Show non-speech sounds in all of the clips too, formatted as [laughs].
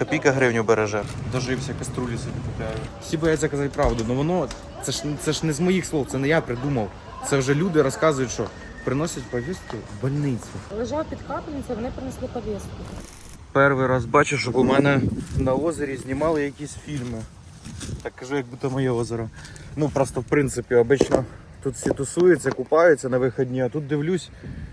Копійка гривню береже. Дожився, каструлі собі купляю. Всі бояться казати правду, але воно це ж це ж не з моїх слов, це не я придумав. Це вже люди розказують, що приносять повістки в больницю. Лежав під капельницею, вони принесли повістку. Перший раз бачу, щоб у мене на озері знімали якісь фільми. Так кажу, як будто моє озеро. Ну просто в принципі, обично тут всі тусуються, купаються на вихідні, а тут дивлюсь,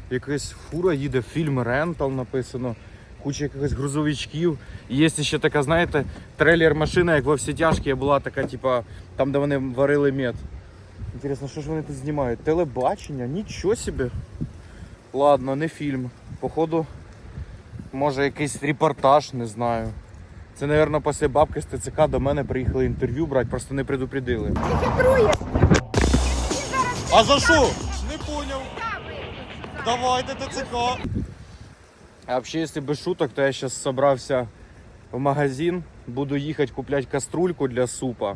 якась фура їде, фільм Рентал написано, куча якихось грузовичків. І є ще така, знаєте, трейлер-машина, як во всі тяжкі була така, типа, там, де вони варили мед. Інтересно, що ж вони тут знімають? Телебачення? Нічого собі. Ладно, не фільм. Походу, може якийсь репортаж, не знаю. Це, мабуть, після бабки з ТЦК до мене приїхали інтерв'ю брати, просто не предупредили. А за що? Не поняв. Давайте ТЦК. А взагалі, якщо без шуток, то я зараз зібрався в магазин, буду їхати купляти каструльку для супа.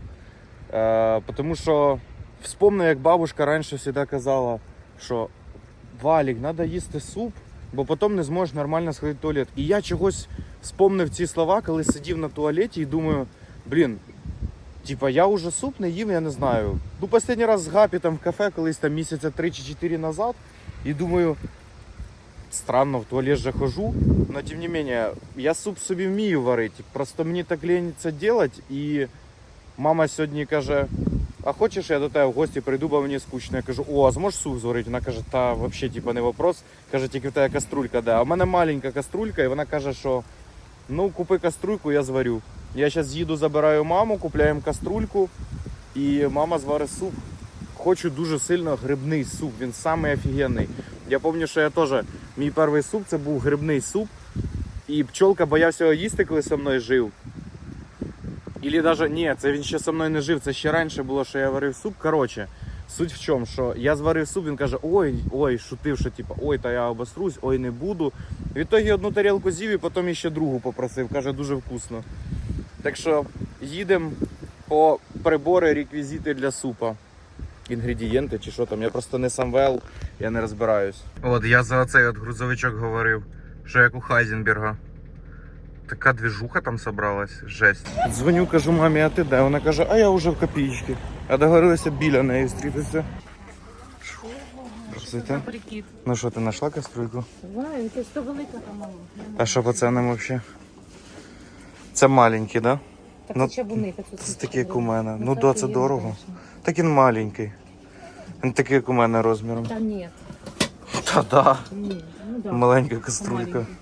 Е, тому що вспомнив, як бабушка раніше завжди казала, що Валік, треба їсти суп, бо потім не зможеш нормально сходити в туалет. І я чогось вспомнив ці слова, коли сидів на туалеті і думаю, блін, типа я вже суп не їв, я не знаю. Ну, останній раз з Гапі там в кафе колись там місяця 3 чи 4 назад. І думаю, странно, в туалет же хожу, но тим не менее, я суп собі вмію варити. Просто мені так ліниться робити, і мама сьогодні каже. А хочеш, я до тебе в гості прийду, бо мені скучно. Я кажу, о, а зможеш суп зварити? Вона каже, та взагалі типа не вопрос. Каже, тільки в тебе каструлька, да. А в мене маленька каструлька, і вона каже, що ну купи каструльку, я зварю. Я зараз їду, забираю маму, купляємо каструльку, і мама зварить суп. Хочу дуже сильно грибний суп, він самий офігенний. Я пам'ятаю, що я теж, мій перший суп це був грибний суп. І пчолка боявся його їсти, коли зі мною жив. Ілі даже ні, це він ще зі мною не жив. Це ще раніше було, що я варив суп. Коротше, суть в чому, що я зварив суп, він каже: ой, ой, шутив, що типу, ой, та я обосрусь, ой, не буду. В ітогі одну тарілку з'їв і потім ще другу попросив. Каже, дуже вкусно. Так що їдемо по прибори, реквізити для супа. Інгредієнти чи що там. Я просто не сам вел, я не розбираюсь. От я за оцей от грузовичок говорив, що як у Хайзенберга. Така движуха там собралась, жесть. Дзвоню, кажу мамі, а ти де? Вона каже, а я вже в копійки. А договорилися біля неї зустрітися. Здравствуйте. Ну що, ти знайшла кастрюльку? Знаю, це то велика там мама. А що по ценам взагалі? Це маленькі, да? Так Ну, це чабуни. так Це такі, як у мене. Ну, да, це дорого. Так він маленький. Він такий, як у мене розміром. Та ні, Та да. ні, ну да. Маленька каструлька. Маленький.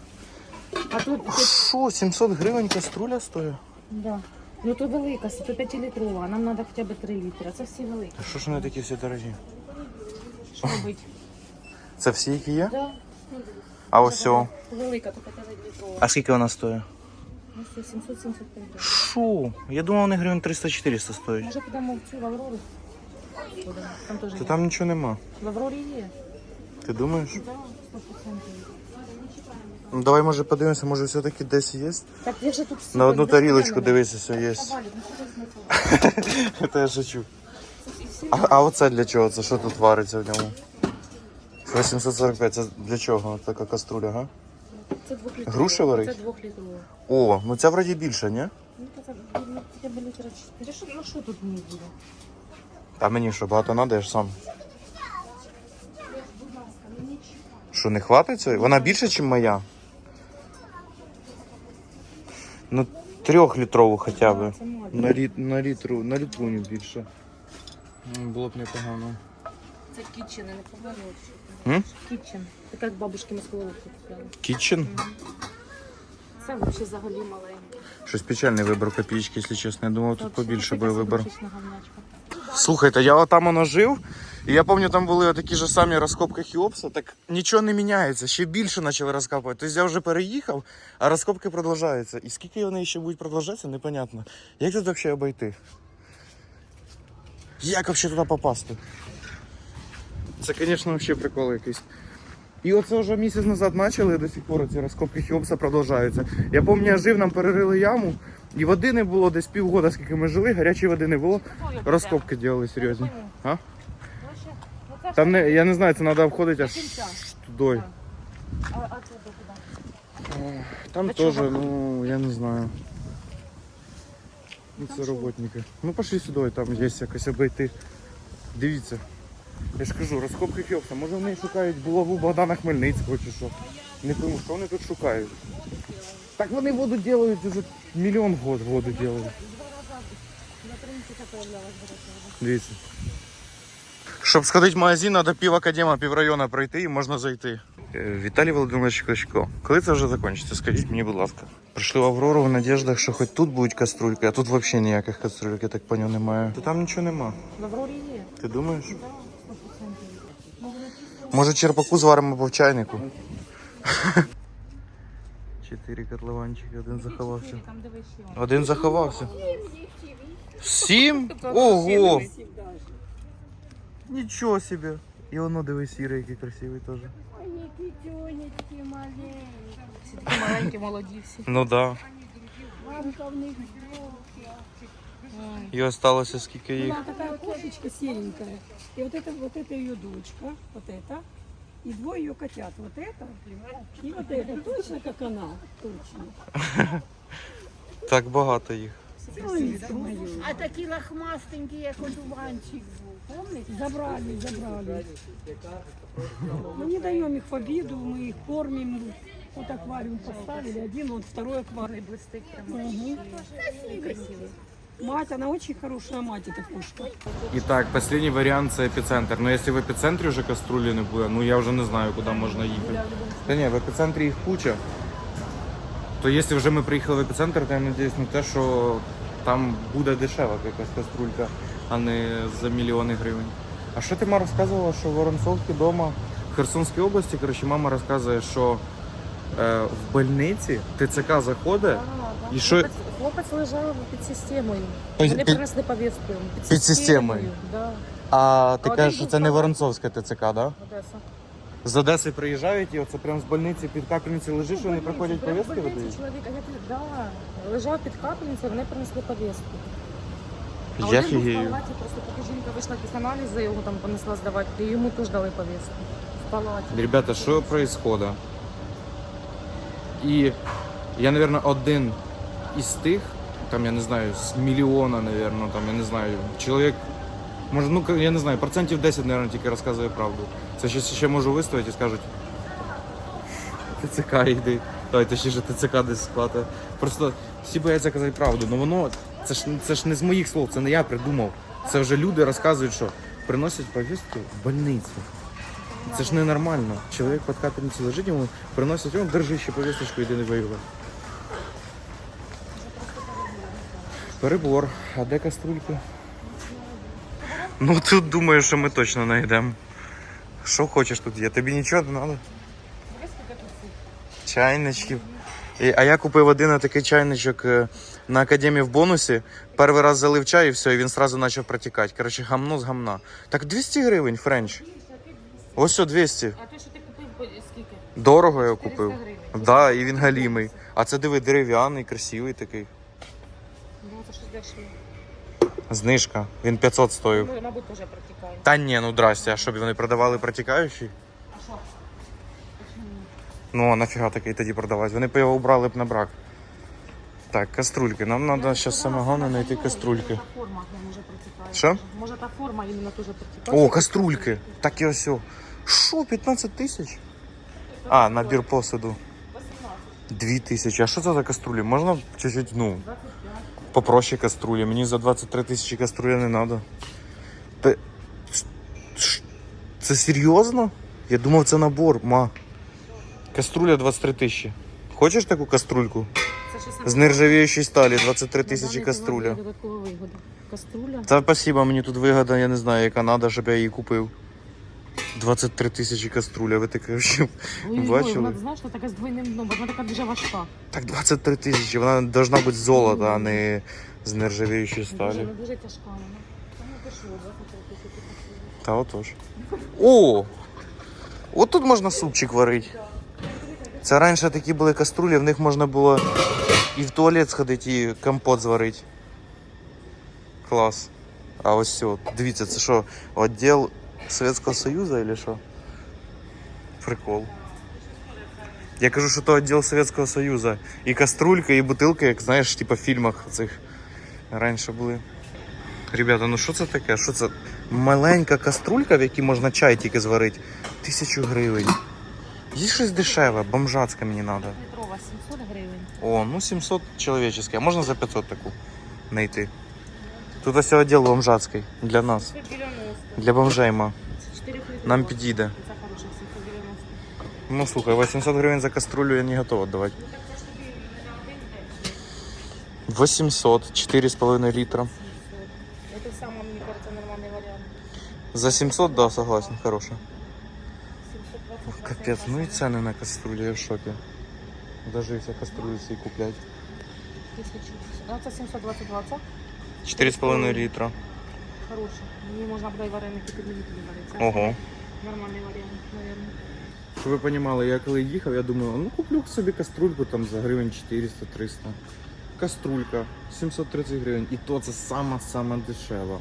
А тут, Що, 700 гривень каструля стоїть? да. Ну то велика, це 5 літрова, нам треба хоча б 3 літри, а це всі великі. А що ж вони такі всі дорогі? Що робити? [laughs] Це всі, які є? Да. А ось цього. Велика, то 5 літрова. А скільки вона стоїть? Ну, це 775 гривень. Що? Я думав, вони гривень 300-400 стоять. Може підемо в цю в Аврору? Там теж Та є. там нічого нема. В Аврорі є. Ти думаєш? Да, 100%. Ну давай може подивимося, може все-таки десь є. Так я ж тут На одну тарілочку дивися, все є. Валік, ну? Це [laughs] я шучу. А, а оце для чого? Це що тут вариться в ньому? 845, це для чого? Така каструля, га? Це двохлітрова. Груші варить? Це двохлітрова. О, ну ця вроді більше, ні? Ну, це ну, хоча б літра чотири. Що, ну що тут буде? А мені що, багато надо, я ж сам. Що, не хватить цієї? Вона більше, ніж моя? Ну, трьохлітрову хоча б. На, літ, на літру, на літру не більше. Ну, Було б непогано. Це кітчен, не. М? Кітчен. Така як бабушки з купляли. Кітчен? Це взагалі взагалі маленьке. Щось печальний вибір копійки, якщо чесно. Я думав, тут побільше буде вибір. Слухайте, я отам воно жив, і я пам'ятаю, там були такі ж самі розкопки Хіопса, так нічого не міняється, ще більше почали розкопувати. Тобто я вже переїхав, а розкопки продовжуються. І скільки вони ще будуть продовжуватися, непонятно. Як тут взагалі обійти? Як взагалі туди попасти? Це, звісно, взагалі прикол якийсь. І оце вже місяць назад почали, до сих пор ці розкопки Хіопса продовжуються. Я пам'ятаю, я жив, нам перерили яму, і води не було десь півгода, скільки ми жили, гарячої води не було. Розкопки робили серйозні. А? Там не, я не знаю, це треба обходити аж туди. Там теж, ну, я не знаю. Ну, це роботники. Ну пошли сюди, там є якось обійти. Дивіться. Я ж кажу, розкопки Хьопса. Може вони шукають булаву Богдана Хмельницького чи що. Не пойму, що вони тут шукають. Так вони воду роблять уже мільйон год воду роблять. Дивіться. Щоб сходити в магазин, треба пів академа, пів району пройти і можна зайти. Е, Віталій Володимирович Кличко. Коли це вже закінчиться? Скажіть мені, будь ласка. Прийшли в Аврору в надіждах, що хоч тут будуть каструльки, а тут взагалі ніяких каструльок, я так поняв, немає. Та там нічого нема. В Аврорі є. Ти думаєш? Може черпаку зваримо по в чайнику? [laughs] [laughs] Чотири котлованчики, один заховався. Там дивись ще. Один заховався. Сім? Ого! Нічого собі. І воно дивись сіре, який красивий теж. Они пятюнечки маленькие. Всі такі маленькі, молоді всі. Ну да. Мамка в них І осталося скільки їх. Была такая кошечка серенькая. И вот это, вот это ее дочка, вот это. И двое ее котят. Вот это и вот это. Точно как она. Точно. Так багато їх. Солнышко мое. А такі лахмастенькі, як одуванчик був. Помните? Забрали, забрали. Мы не даем их в обиду, мы их кормим. Вот аквариум поставили, один, вот второй аквариум. Блистить прям. Мать, она очень хорошая мать, эта кошка. І так, останній варіант це епіцентр. Ну, якщо в епіцентрі вже каструлі не буде, ну я вже не знаю, куди можна їхати. Та ні, в епіцентрі їх куча. То якщо вже ми приїхали в епіцентр, то я сподіваюся на те, що там буде дешева якась каструлька, а не за мільйони гривень. А що ти мама розказувала, що в вдома в Херсонській області, коротше, мама розказує, що е, в больниці ТЦК заходить і що. Хлопець, лежав під системою. Вони під- принесли повістку. йому. Під системою? Да. А ти кажеш, що це не. Воронцовська ТЦК, так? Да? Одеса. З Одеси приїжджають і оце прямо з больниці під капельниці лежиш, вони приходять Прямо повістки видають? Чоловік, а я да. Лежав під капельницею, вони принесли повістку. А Я один був в палаті, просто поки жінка вийшла якісь аналізи, його там понесла здавати, і йому теж дали повістку. В палаті. Ребята, що відбувається? І я, мабуть, один із тих, там, я не знаю, з мільйона, мабуть, там, я не знаю, чоловік, може, ну, я не знаю, процентів 10, мабуть, тільки розказує правду. Це ще, ще можу виставити і скажуть, ТЦК йди. Ой, точніше, ТЦК десь сплата. Просто всі бояться казати правду, але воно, це ж, це ж не з моїх слов, це не я придумав. Це вже люди розказують, що приносять повістки в больницю. Це ж ненормально. Чоловік під капельницю лежить, йому приносять, он держи ще повісточку, йди не воювай. Перебор. А де каструлька? Ну тут думаю, що ми точно знайдемо. Що хочеш тут є? Тобі нічого не треба? Чайничків. І, а я купив один такий чайничок е, на академії в бонусі. Перший раз залив чай і все, і він одразу почав протікати. Коротше, гамно з гамна. Так 200 гривень френч. Ось що 200. А те, що ти купив, скільки? Дорого я купив. 400 гривень. Да, і він галімий. А це диви дерев'яний, красивий такий. Ну, це щось дешево. Знижка. Він 500 стоїв. Ну, мабуть, теж протікає. Та ні, ну здрасте, а щоб вони продавали протікаючий? А що? Ну, а нафіга такий тоді продавати? Вони б його убрали б на брак. Так, каструльки. Нам треба зараз саме головне знайти каструльки. Форма може протікає. Що? Може та форма іменно теж протікає. О, каструльки. Так і ось. о. Що, 15 тисяч? А, набір посуду. 2 тисячі. А що це за каструлі? Можна чуть-чуть, ну, попроще каструлі. Мені за 23 тисячі каструля не треба. Та... Це серйозно? Я думав, це набор, ма. Каструля 23 тисячі. Хочеш таку каструльку? З нержавіючої сталі 23 тисячі каструля. Каструля. Та спасибо, мені тут вигода, я не знаю, яка треба, щоб я її купив. 23 тисячі каструля, ви таке. Ой, Бачили? Вона, знаєш, вона така з двойним дном, вона така дуже важка. Так 23 тисячі, вона должна бути з золота, а не з нержавіючої сталі. вона дуже тяжка вона. Тому пішло, 23 тисячі каструля. Та отож. О! От тут можна супчик варити. Це раніше такі були каструлі, в них можна було і в туалет сходити, і компот зварити. Клас. А ось все. Дивіться, це що, відділ Совєтського Союзу или що? Прикол. Я кажу, що то відділ Совєтського Союзу. І каструлька, і бутилка, як знаєш, типа в фільмах цих Раніше були. Ребята, ну що це таке? Що це? Маленька каструлька, в якій можна чай тільки зварити. Тисячу гривень. Є щось дешеве, бомжацьке мені треба. Літрова 700 гривень. О, ну 700 чоловічське, а можна за 500 таку знайти? Тут ось відділ бомжацький для нас. 790. Для бомжей, ма. Це 4 літрова. Нам підійде. Це хороших 790. Ну слухай, 800 гривень за каструлю я не готов віддавати. 800, 4,5 літра. Це саме, мені кажется, нормальний варіант. За 700, да, согласен, хороше. 720. Капець, ну і ціни на каструлю, я в шокі. Даже якщо каструлю собі куплять. Тисячу. Ну, це 722, це 4,5 літра. Хороше. Мені можна буде і вареники підмінити варити. Ого. Нормальний варіант, мабуть. Щоб ви розуміли, я коли їхав, я думаю, ну куплю собі каструльку там за гривень 400-300. Каструлька 730 гривень. І то це сама-сама дешева.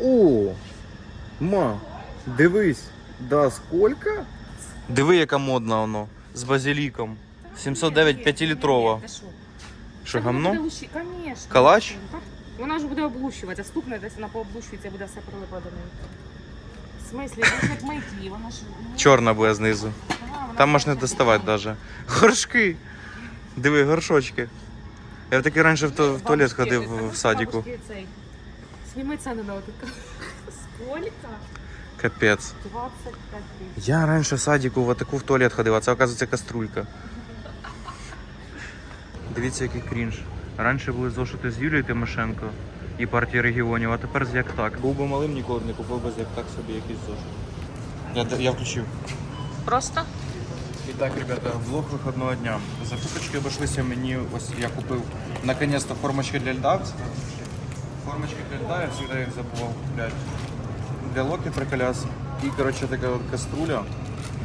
О! Ма, дивись, да сколько? Диви, яка модна воно. З базиліком. 709 5-літрова. Що? Що, Так вона гамно? буде Конечно. Калач? Так. Вона ж буде облущуватися. Стукне десь, вона пооблущується, буде все прилипати до неї. В смислі, вона ж як мийки, вона ж... ну, Чорна буде знизу. вона Там не буде доставати навіть. Горшки. Диви, горшочки. Я таки раніше в, ту- в туалет Бабушки, ходив це в садіку. бабушки цей. Ціни на отаку. [laughs] Сколько? Капець. 25 гривень. Я раніше в садіку в таку в туалет ходив, а це, оказується, каструлька. Дивіться, який крінж. Раніше були зошити з Юлією Тимошенко і партії регіонів, а тепер з як так. Був би малим, ніколи б не купив би з як так собі якийсь зошит. Я, я включив. Просто? І так, ребята, влог виходного дня. Закупочки обійшлися мені, ось я купив наконец-то формочки для льда. Формочки для льда, я завжди їх забував купляти. Для локи приколяс. І, коротше, така от каструля.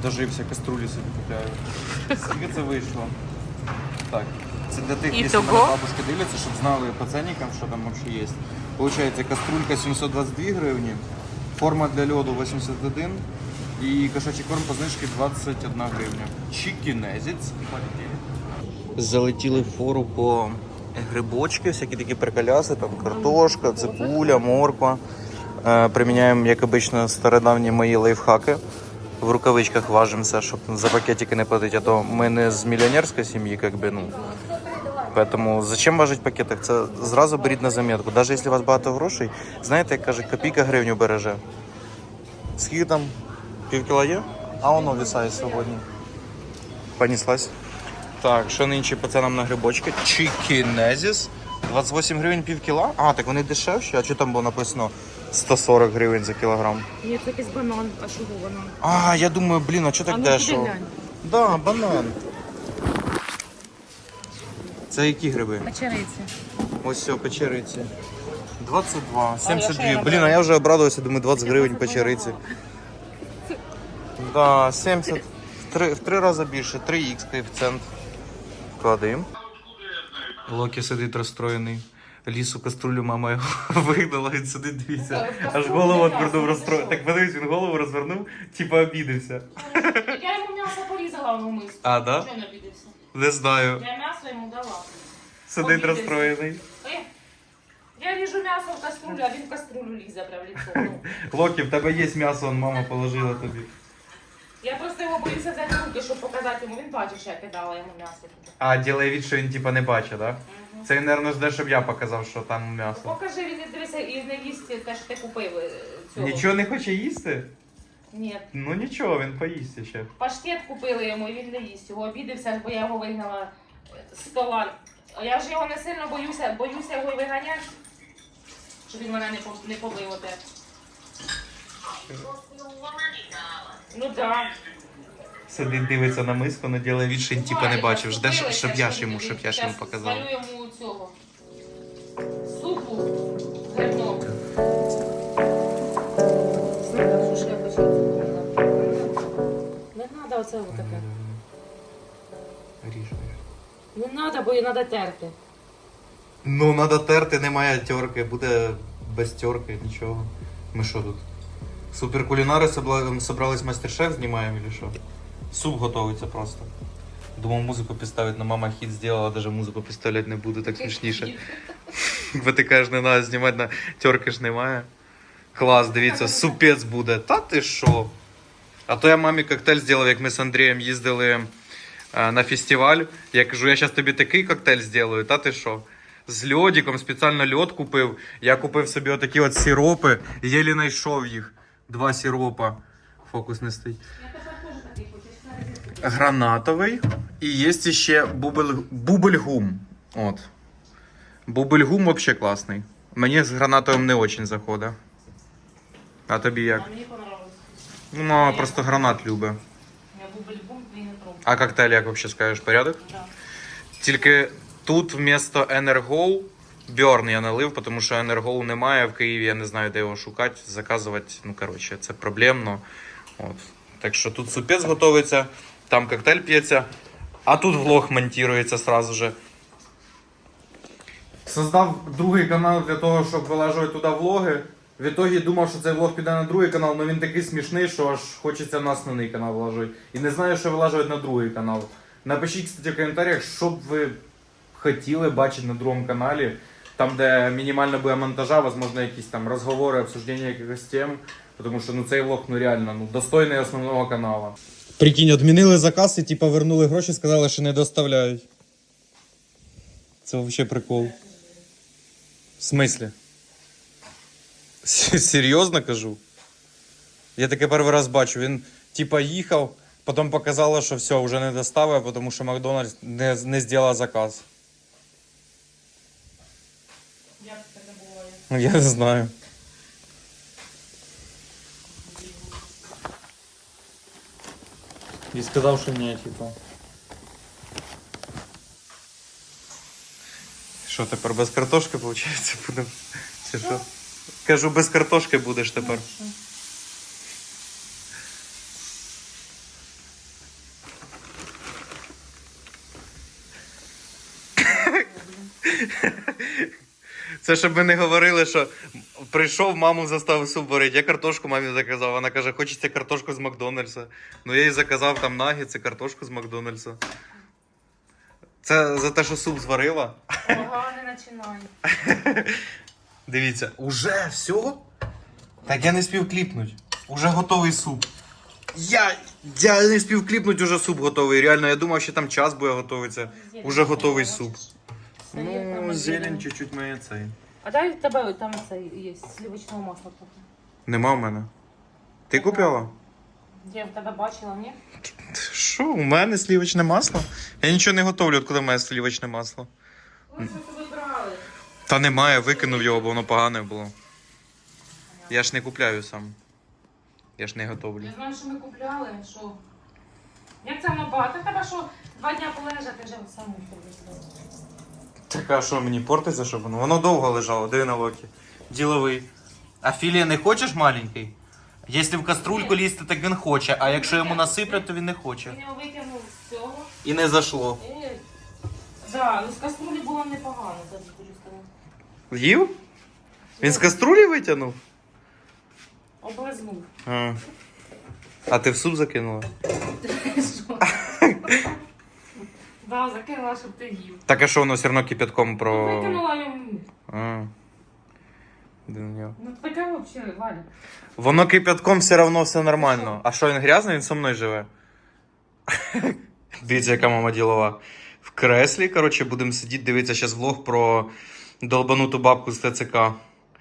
Дожився, каструлі собі купляю. Скільки це вийшло? Так, це для тих, якщо мене бабушки дивляться, щоб знали по ценникам, що там взагалі є. Получається, каструлька 722 гривні, форма для льоду 81 і кошачий корм по знижці 21 гривня. Чікінезіць. Залетіли в фору по грибочки, всякі такі приколяси, там картошка, цибуля, морква. Е, Приміняємо, як обично, стародавні мої лайфхаки. В рукавичках важимося, щоб за пакетики не платити, а то ми не з мільйонерської сім'ї, як би, ну. Поэтому зачем важить в пакетах? Це зразу беріть на замітку. Навіть якщо у вас багато грошей, знаєте, як кажуть, копійка гривню береже. Скільки там? Пів кіла є? А воно вісає сьогодні. Понеслась. Так, що нинче по ценам на грибочки? Чікінезіс. 28 гривень пів кіла. А, так вони дешевші. А що там було написано 140 гривень за кілограм? Ні, це якийсь банан. А чого банан? А, я думаю, блін, а що так а ну туди дешево? глянь. Да, банан. Це які гриби? Печериці. Ось все, печериці. 22, А я що 72. я Блін, а я вже обрадувався, думаю, 20 гривень печериці. Да, 70. В три, в три рази більше, 3х коефіцієнт. Клади. Локі сидить розстроєний. Лісу каструлю мама його [laughs] вигнала, він сидить, дивіться. Аж голову відвернув розстроєний. Так подивись, він голову розвернув, типа обідався. Я йому м'ясо порізала в миску. А, да? Чого не обідався? Не знаю. Я м'ясо йому дала. Сидить Обідався. розстроєний. Е, Я ріжу м'ясо в каструлю, а він в каструлю лізе прям в лицо. Ну, Локі, в тебе є м'ясо, он мама положила тобі. Я просто його боюся взяти в руки, щоб показати йому. Він бачив, що я кидала йому м'ясо. А, ділає від, що він типа не бачить, так? Це він, мабуть, жде, щоб я показав, що там м'ясо. Покажи, він не дивися і не їсть те, що ти купив е, цього. Нічого не хоче їсти? Ні. Ну нічого, він поїсть ще. Паштет купили йому, і він не їсть. Його обідався, бо я його вигнала з стола. А Я ж його не сильно боюся, боюся його й виганяти, щоб він мене не, по- не побив оте. Ну так. Да. Сидить, дивиться на миску, але ділає від, він типа не бачив. Жде, щоб- щоб я ж йому, щоб я ж йому показав. Сварю йому цього супу Не треба оце таке. Ріж. Не треба, бо її треба терти. Ну, треба терти, немає терки, буде без терки, нічого. Ми що тут? Суперкулінари собрались мастер-шеф, знімаємо чи що? Суп готується просто. Думав музику підставити, але мама хіт зробила, навіть музику підставляти не буду, так смішніше. [laughs] Бо ти кажеш, не треба знімати на терки ж немає. Клас, дивіться, супець буде. Та ти що? А то я мамі коктейль зробив, як ми з Андрієм їздили е, на фестиваль. Я кажу, я зараз тобі такий коктейль зроблю, та ти що? З льодиком, спеціально льод купив. Я купив собі отакі от сиропи, єлі знайшов їх. Два сиропа. Фокус не стоїть. Гранатовий. І є ще бубель... бубельгум. От. Бубельгум взагалі класний. Мені з гранатовим не дуже заходить. А тобі як? А мені понравилось. Ну, просто гранат любить. Я не. А коктейль, як взагалі скажеш, порядок? Да. Тільки тут вмісто Енергоу Бьорн я налив, тому що Енергоу немає в Києві, я не знаю, де його шукати, заказувати. Ну, коротше, це проблемно. От. Так що тут супець готується, там коктейль п'ється, а тут влог монтується сразу же. Создав другий канал для того, щоб вилажувати туди влоги. В ітогі думав, що цей влог піде на другий канал, але він такий смішний, що аж хочеться на основний канал вилажувати. І не знаю, що вилажувати на другий канал. Напишіть, кстати, в коментарях, що б ви хотіли бачити на другому каналі. Там, де мінімально буде монтажа, можливо, якісь там розговори, обсуждення якихось тем. Тому що ну, цей влог ну, реально ну, достойний основного каналу. Прикинь, відмінили заказ і типа вернули гроші, сказали, що не доставляють. Це взагалі прикол. В смислі? Серйозно кажу? Я таке перший раз бачу. Він типа їхав, потім показало, що все, вже не доставив, тому що Макдональдс не, не зробив заказ. Як це таке буває? Ну, Я не знаю. І сказав, що ні, типа. Що тепер без картошки, виходить, будемо? Чи що? Кажу, без картошки будеш тепер. Це щоб ми не говорили, що прийшов, маму заставив суп варити. Я картошку мамі заказав. Вона каже, хочеться картошку з Макдональдса. Ну я їй заказав там нагетси, картошку з Макдональдса. Це за те, що суп зварила. Ага, не починай. Дивіться, уже все? Так я не спів кліпнути. Уже готовий суп. Я, я не спів кліпнути, уже суп готовий. Реально, я думав, що там час буде готуватися. Уже готовий суп. Ну, зелень чуть-чуть має цей. А дай в тебе там це є сливочного масла трохи. Нема в мене. Ти купила? Я в тебе бачила, ні? Що, у мене слівочне масло? Я нічого не готовлю, откуда в мене слівочне масло. Ви що брали? Та немає, викинув його, бо воно погане було. Я ж не купляю сам. Я ж не готовлю. Я знаю, що ми купляли, що. Як це воно багато? Тебе що два дня полежати вже саму привезли. Так а що мені портиться, щоб воно? Воно довго лежало, диви на локі. Діловий. А філія не хочеш маленький? Якщо в каструльку лізти, так він хоче, а якщо йому насиплять, то він не хоче. Він його витягнув з цього. І не зашло. І... Да, ну з каструлі було непогано, хочу сказати. Їв? Він з каструлі витягнув? Облизнув. А. А ти в суп закинула? [laughs] Що? [laughs] Да, закинула, щоб ти їв. Так а що воно все одно кипятком про. Викинула йому. А. Ну таке взагалі, Валя. Воно кипятком все одно все нормально. А що він грязний, він со мною живе. [laughs] Дивіться, яка мама ділова. В креслі, коротше, будемо сидіти, дивитися зараз влог про долбануту бабку з ТЦК.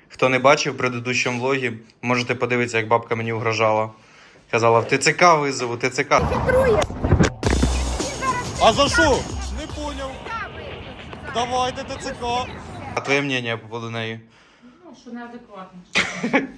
Хто не бачив в предыдущому влогі, можете подивитися, як бабка мені угрожала. Казала, в ТЦК визову, ТЦК. А за що? Не поняв. Давайте ТЦК. А твоє мнение по поводу неї? Ну, що неадекватно. [laughs]